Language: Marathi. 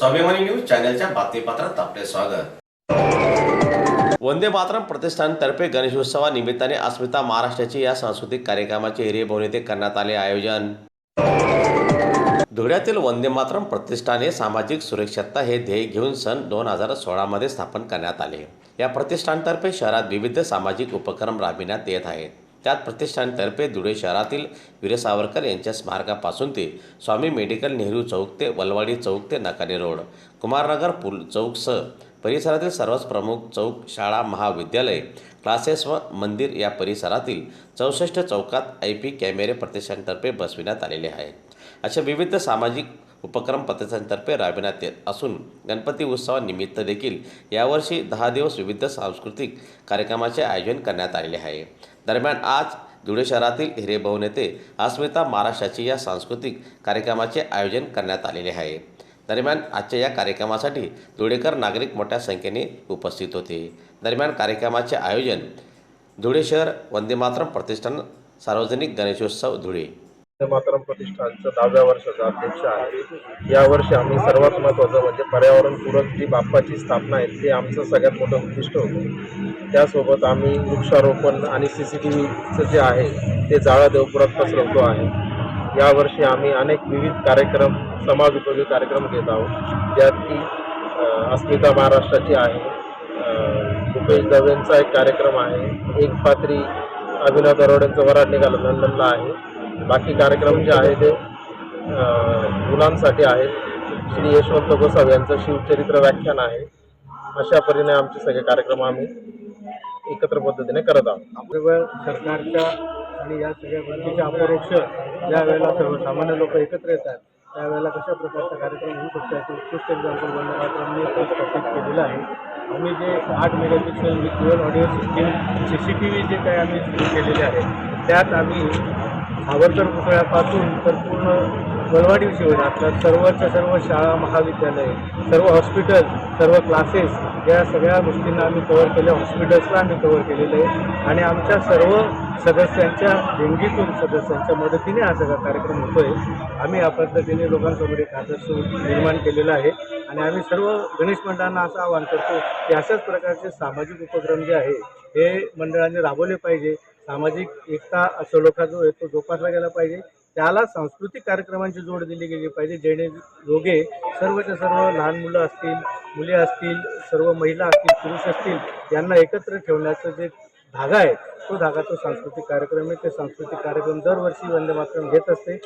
स्वाभिमानी न्यूज चॅनलच्या बातमीपत्रात आपले स्वागत. वंदे मातरम प्रतिष्ठानतर्फे गणेशोत्सवानिमित्ताने अस्मिता महाराष्ट्राची या सांस्कृतिक कार्यक्रमाचे हिरेभवन येथे करण्यात आले आयोजन. धुळ्यातील वंदे मातरम प्रतिष्ठान हे सामाजिक सुरक्षितता हे ध्येय घेऊन सन दोन हजार सोळामध्ये स्थापन करण्यात आले. या प्रतिष्ठानतर्फे शहरात विविध सामाजिक उपक्रम राबविण्यात येत आहेत. त्यात प्रतिष्ठानतर्फे धुळे शहरातील वीर सावरकर यांच्या स्मारकापासून ते स्वामी मेडिकल नेहरू चौक ते वलवाडी चौक ते नकाने रोड कुमारनगर पूल चौकसह परिसरातील सर्वच प्रमुख चौक शाळा महाविद्यालय क्लासेस व मंदिर या परिसरातील चौसष्ट चौकात आय पी कॅमेरे प्रतिष्ठानतर्फे बसविण्यात आलेले आहेत. अशा विविध सामाजिक उपक्रम प्रतिष्ठानतर्फे राबविण्यात येत असून गणपती उत्सवानिमित्त देखील यावर्षी दहा दिवस विविध सांस्कृतिक कार्यक्रमाचे आयोजन करण्यात आलेले आहे. दरम्यान आज धुळे शहरातील हिरेभवन येथे अस्मिता महाराष्ट्राची या सांस्कृतिक कार्यक्रमाचे आयोजन करण्यात आलेले आहे. दरम्यान आजच्या या कार्यक्रमासाठी धुळेकर नागरिक मोठ्या संख्येने उपस्थित होते. दरम्यान कार्यक्रमाचे आयोजन धुळे शहर वंदे मातरम प्रतिष्ठान सार्वजनिक गणेशोत्सव धुळे मातरम प्रतिष्ठानचं दहाव्या वर्षाचा अध्यक्ष आहे. यावर्षी आम्ही सर्वात महत्त्वाचं म्हणजे पर्यावरणपूरक जी बाप्पाची स्थापना आहे ते आमचं सगळ्यात मोठं उद्दिष्ट होतं. त्यासोबत आम्ही वृक्षारोपण आणि सी सी टी व्हीचं जे आहे ते जाळा देवपुरात पसरवतो आहे. यावर्षी आम्ही अनेक विविध कार्यक्रम समाज उपयोगी कार्यक्रम घेत आहोत. ज्यात की अस्मिता महाराष्ट्राची आहे भूपेश दवेंचा एक कार्यक्रम आहे एक पात्री अभिनव दरोड्यांचं वराड निघालं लंडनला आहे. बाकी कार्यक्रम जे आहे ते मुलांसाठी आहेत श्री यशवंत गोसावी यांचं शिवचरित्र व्याख्यान आहे. अशा परीने आमचे सगळे कार्यक्रम आम्ही एकत्र पद्धतीने करत आहोत. केवळ सरकारच्या आणि या सगळ्या गोष्टीच्या अपरोक्ष ज्या वेळेला सर्वसामान्य लोक एकत्र येतात त्यावेळेला कशा प्रकारचा कार्यक्रम होऊ शकतो याचं उत्कृष्ट एक्झाम्पल वंदे मातरमने केलेलं आहे. आम्ही जे आठ megapixel with audio system C C T V जे काही आम्ही सुरू केलेले आहे त्यात आम्ही सावरकर पुतळ्यापासून तर पूर्ण गलवाडी शिवाय आता सर्वच्या सर्व शाळा महाविद्यालय सर्व हॉस्पिटल सर्व क्लासेस या सगळ्या गोष्टींना आम्ही कवर केले हॉस्पिटल्सला आम्ही कवर केलेलं आहे. आणि आमच्या सर्व सदस्यांच्या देणगीतून सदस्यांच्या मदतीने हा सगळा कार्यक्रम होतो आहे आम्ही या पद्धतीने लोकांसमोर एक आदर्श निर्माण केलेला आहे. आणि आम्ही सर्व गणेश मंडळांना असं आवाहन करतो की अशाच प्रकारचे सामाजिक उपक्रम जे आहे हे मंडळाने राबवले पाहिजे. सामाजिक एकता सलोखा जो आहे तो जोपासला गेला पाहिजे. त्याला सांस्कृतिक कार्यक्रमांची जोड दिली गेली पाहिजे जेणे योगे सर्वच्या सर्व लहान मुलं असतील मुले असतील सर्व महिला असतील पुरुष असतील यांना एकत्र ठेवण्याचं जे धागा आहे तो धागा तो सांस्कृतिक कार्यक्रम आहे. ते सांस्कृतिक कार्यक्रम दरवर्षी वंदे मातरम घेत असते.